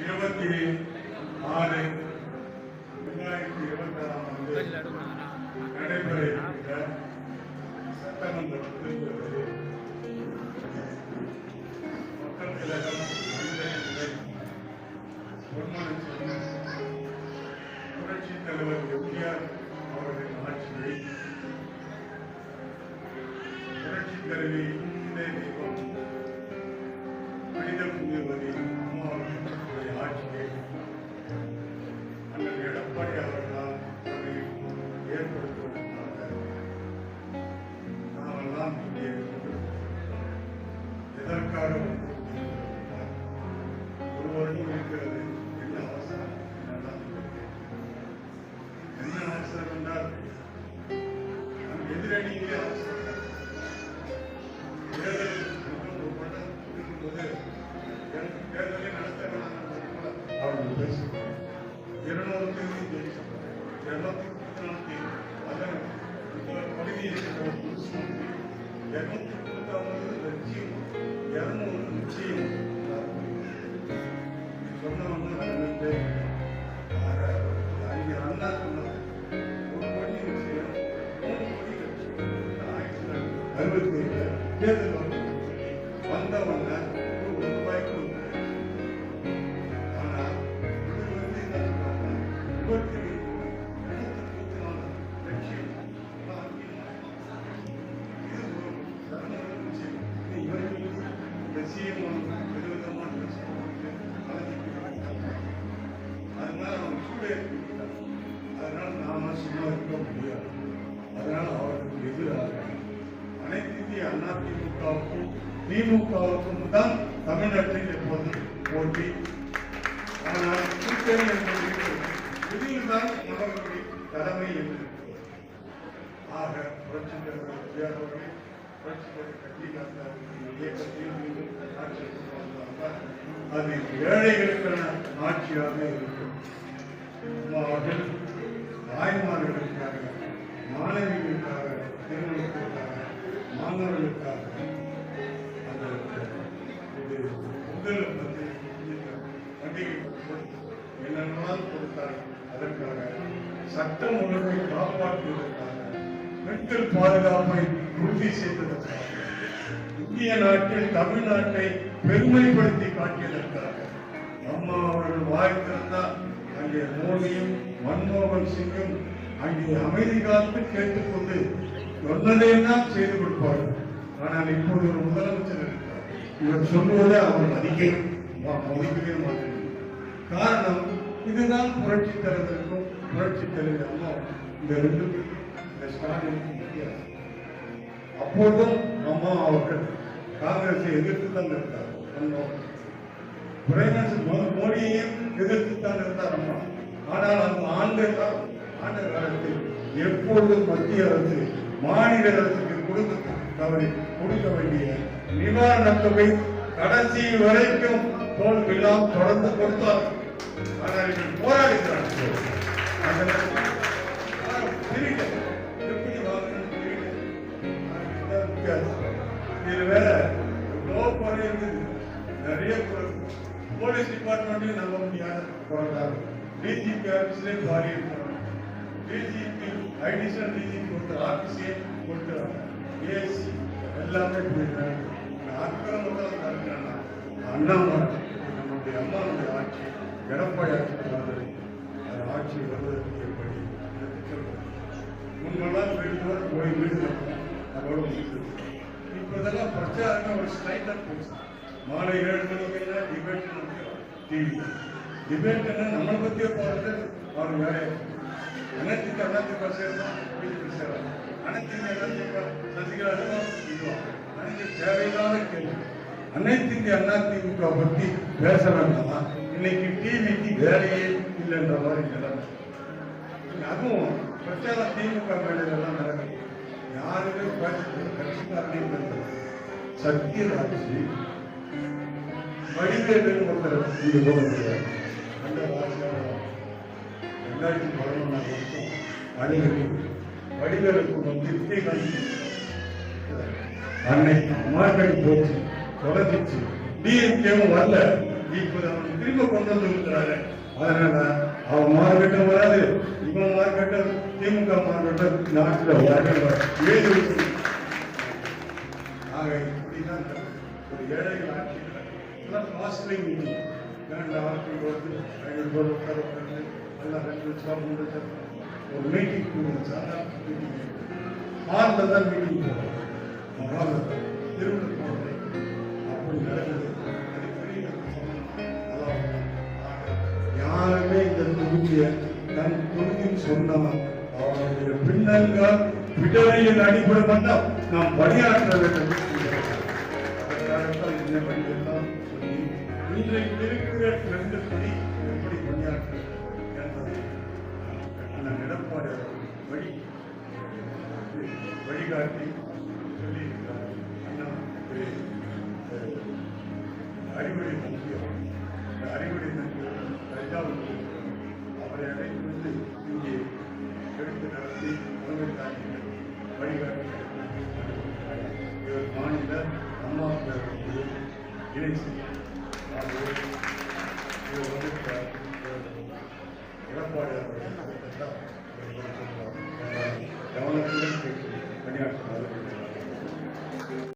இருபத்தி ஆறு ரெண்டாயிரத்தி இருபத்தி ஆறாம் ஆண்டு நடைபெற இருக்கின்ற சட்டமன்ற தேர்தலில் மக்கள் கழகம் புரட்சி தலைவர் எம்ஜிஆர் அவர்களின் ஆட்சியை புரட்சி தலைவி இந்திய தெய்வம் மனித ஏற்படுத்துவதற்காக நாமெல்லாம் இங்கே எதற்காக ஒரு வருடம் இருக்கிறது என்ன அவசரம் என்ன அவசரம் என்றால் நம் அவசரம் தேர்தல் ஒரு தேர்தலை நடத்த வேண்டாம் அவர்கள் பேசுகிறார் இருநூறு தேதி இருநூத்தி இந்த பகுதியில் இருக்கிற ஒரு புதுசு இருநூத்தி முப்பத்தி அதனால அவன் கூட அதனால் நாம சும்மா இருக்க முடியாது அதனால் அவர்களுக்கு எதிராக அனைத்து இந்திய அண்ணா திமுகவுக்கும் தான் தமிழ்நாட்டில் எப்போது போட்டி ஆனால் கூட்டணி என்பது இதில்தான் அவர்களுடைய தலைமை என்று ஆக புரட்சித் தலைவர் எம்ஜிஆர் தலைவர் அது ஏழைகளுக்கான ஆட்சியாக இருக்கும். அவர்கள் தாய்மார்களுக்காக மாணவிகளுக்காக திருமணத்திற்காக மாணவர்களுக்காக அந்த இது பொங்கல் பற்றி பண்டிகை என்னென்னலாம் கொடுத்தார்கள் அதற்காக சட்டம் ஒழுங்கை காப்பாற்றுவதற்காக பெண்கள் பாதுகாப்பை உறுதி செய்வதற்காக இந்திய நாட்டில் தமிழ்நாட்டை பெருமைப்படுத்தி காட்டியதற்காக அம்மா அவர்கள் வாய் அங்கே மோடியும் மன்மோகன் சிங்கும் அங்கே அமைதி காத்து கேட்டுக்கொண்டு சொன்னதையெல்லாம் செய்து கொடுப்பார்கள். ஆனால் இப்போது ஒரு முதலமைச்சர் இருக்கிறார். இவர் சொல்லுவதை அவர் மதிக்க மதிக்கவே மாட்டேன் காரணம் இதுதான் புரட்சி தலைவருக்கும் புரட்சி தலைவர் அம்மா இந்த ரெண்டு இந்த ஸ்டாலினுக்கும் வித்தியாசம். அப்போதும் அம்மா அவர்கள் காங்கிரஸை எதிர்த்து தான் இருந்தார் மோடியையும் எதிர்த்து தான் இருந்தார் அம்மா. ஆனால் அந்த ஆண்டு ஆண்டு காலத்தில் எப்பொழுதும் மத்திய அரசு மாநில அரசுக்கு கொடுக்க தவறி கொடுக்க வேண்டிய நிவாரணத் தொகை கடைசி வரைக்கும் தோல்வியெல்லாம் தொடர்ந்து கொடுத்தார். ஆனால் இவர்கள் போராடுகிறார்கள் எப்படி வாங்கணும் வித்தியாசம். இதுல வேற லோ குறை இருக்குது நிறைய போலீஸ் டிபார்ட்மெண்ட்லயும் நம்ப முடியாத. குறைந்தாங்க டிஜிபி ஆபீஸ்லயே பாரி இருக்கிறாங்க டிஜிபி அடிஷனல் டிஜிபி ஒருத்தர் ஆபீஸே கொடுக்குறாங்க. ஏசி எல்லாமே போயிருக்காங்க அக்கிரமத்தில் நடக்கிறாங்க அண்ணாமலை நம்முடைய அம்மாவுடைய ஆட்சி எடப்பாடி ஆட்சி வந்தது. அது ஆட்சி வருவதற்கு எப்படி. முன்னெல்லாம் வீடு போய் வீடு கட்டணும். அதோட முடிஞ்சது பிரச்சாரம் ஒரு ஸ்ட்ரைட்டாக போச்சு மாலை ஏழு மணிக்கெல்லாம் டிபேட் நடக்கிறோம் டிவி டிபேட்னா நம்மளை பற்றியே பார்த்து அவர் வேலையை அனைத்து அனைத்து சேர்ந்தோம் வீட்டுக்கு அனைத்து அனைத்து சசிகலா அனைத்து தேவையில்லாத கேள்வி. அனைத்து இந்திய அண்ணா திமுக பத்தி பேச வேண்டாமா இன்னைக்கு டிவிக்கு வேலையே இல்லைன்ற மாதிரி நிலைமை. அதுவும் பிரச்சாரம் திமுக மேடைகள்லாம் நடக்கும் சத்யராஜ் வடிவேலு ஒருத்தர் இங்க போகிறது அந்த ராசியான ரெண்டாயிரத்தி பதினொன்றாம் வருஷம் அணிகள் வடிவேலுக்கு வந்து விஜயகாந்த் அன்னைக்கு மார்க்கெட் போச்சு தொலைஞ்சிச்சு. டிஎம்கேவும் வரல. இப்ப அவன் திரும்ப கொண்டு வந்து இருக்கிறாரு அதனால அவன் மார்க்கெட்டும் வராது. இவன் மார்க்கெட்டும் திமுக மார்க்கெட்டும் நாட்டில் ஏழு எல்லாம் காஸ்ட்லிங் மீட்டிங் ரெண்டு ஆட்கள் வந்து ஐநூறு பேர் உட்கார உட்காந்து எல்லாம் ரெண்டு நிமிஷம் மூணு நிமிஷம் ஒரு மீட்டிங் போகணும் சாதாரண மீட்டிங் ஹாலில் தான் மீட்டிங் போகணும் ஹாலில் திருமணம் போகிறது அப்படி நடந்தது அது யாருமே இந்த தொகுதியை தன் தொகுதியில் சொன்னவன் அவனுடைய பின்னங்கள் விடலையின் அடிப்படை பண்ணால் நாம் பணியாற்ற வேண்டும். என்ன இந்த இன்றைக்கு இருக்கிற ரெண்டு எப்படி பணியாற்ற என்பதை நான் எடப்பாடி வழி வழிகாட்டி சொல்லியிருக்கிறார். அண்ணா அறிவுரை முக்கியம் இந்த அறிவுரை முக்கியம் தஞ்சாவூர் அவரை அழைத்து வந்து இங்கே எடுத்து நடத்தி முதல் வழிகாட்டி இவர் மாநில அம்மா இணை செய்ய இவர் வந்து எடப்பாடி அவர்கள் கவனத்துடன் பணியாற்றினார்கள்